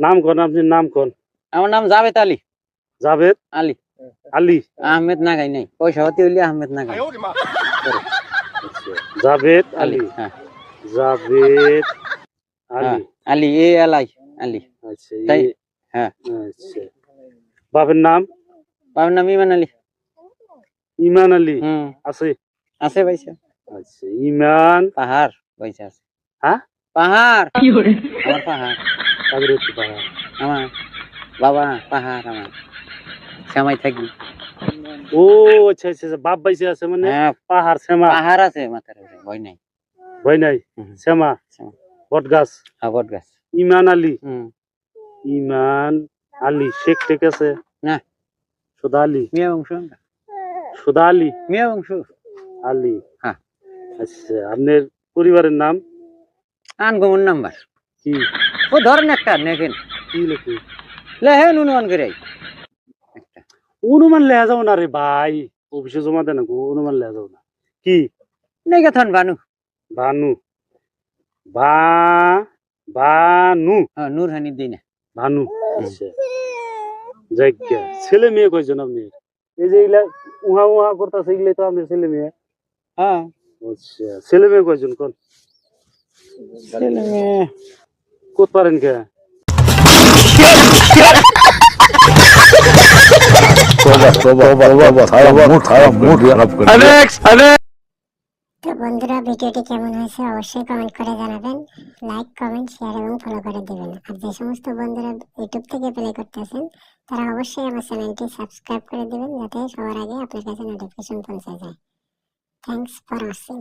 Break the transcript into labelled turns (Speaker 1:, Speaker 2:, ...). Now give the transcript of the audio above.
Speaker 1: নাম কোন আপনি নাম কোন?
Speaker 2: আমার নাম জাভেদ আলী।
Speaker 1: জাভেদ?
Speaker 2: আলী।
Speaker 1: আলী।
Speaker 2: আহমেদ নাগাই নাই। পয়সা হতে হইলে আহমেদ নাগাই।
Speaker 1: জাভেদ
Speaker 2: আলী। হ্যাঁ।
Speaker 1: জাভেদ আলী।
Speaker 2: হ্যাঁ, Ali A L I Ali.
Speaker 1: আচ্ছা
Speaker 2: তাই? হ্যাঁ।
Speaker 1: আচ্ছা। বাপের নাম?
Speaker 2: বাবার নাম ইমান আলী।
Speaker 1: ইমান আলী।
Speaker 2: হুম।
Speaker 1: আছে?
Speaker 2: আছে পয়সা
Speaker 1: আচ্ছা ইমান?
Speaker 2: পাহাড় পয়সা আছে।
Speaker 1: হ্যাঁ?
Speaker 2: পাহাড়। আমার পাহাড়।
Speaker 1: কাদের হচ্ছে পাহাড়?
Speaker 2: আমার বাবা পাহাড় আমার। শ্যামাই থাকি
Speaker 1: ও আচ্ছা আচ্ছা আচ্ছা, বাপ বাইসে আছে মানে
Speaker 2: হ্যাঁ।
Speaker 1: পাহাড় শ্যামা?
Speaker 2: পাহাড় আছে মাথার ভয় নাই।
Speaker 1: ভয় নাই?
Speaker 2: শ্যামা।
Speaker 1: বট গাছ
Speaker 2: আবট গাছ
Speaker 1: ইমান আলী?
Speaker 2: হুম।
Speaker 1: ইমান আলী শেখ ঠিক আছে?
Speaker 2: না।
Speaker 1: সুদা আলী?
Speaker 2: মিয়া বংশ।
Speaker 1: সুদা আলী?
Speaker 2: মিয়া বংশ।
Speaker 1: আলী?
Speaker 2: হ্যাঁ।
Speaker 1: আচ্ছা আপনার পরিবারের নাম?
Speaker 2: আনগমন নাম্বার।
Speaker 1: কি?
Speaker 2: ও ধরেন একটা নেখেন।
Speaker 1: কি লেখি?
Speaker 2: লেহেন অনুমান করে। একটা।
Speaker 1: অনুমান লেয়া যাও না রে ভাই অফিসে জমা দেন অনুমান লেয়া যাও না। কি?
Speaker 2: নেগে থন বানু।
Speaker 1: ভানু বা বানু।
Speaker 2: হ্যাঁ নূর হানি দিই না
Speaker 1: ভানু আচ্ছা। যাইগা ছেলে মেয়ে কয়জন আপনি? এই যে এগুলা উহা উহা করতেছে এগুলাই তো আপনার ছেলে মেয়ে।
Speaker 2: হ্যাঁ।
Speaker 1: আচ্ছা ছেলে মেয়ে কয়জন কোন?
Speaker 2: ছেলে মেয়ে।
Speaker 1: কোত পারেন কে?
Speaker 3: তো বন্ধুরা ভিডিওটি কেমন হয়েছে অবশ্যই কমেন্ট করে জানাবেন। লাইক কমেন্ট শেয়ার এবং ফলো করে দিবেন। আর যে সমস্ত বন্ধুরা ইউটিউব থেকে প্লে করতেছেন তারা অবশ্যই আমার চ্যানেলটি সাবস্ক্রাইব করে দিবেন যাতে সবার আগে আপনার কাছে নোটিফিকেশন পৌঁছে যায়। Thanks for watching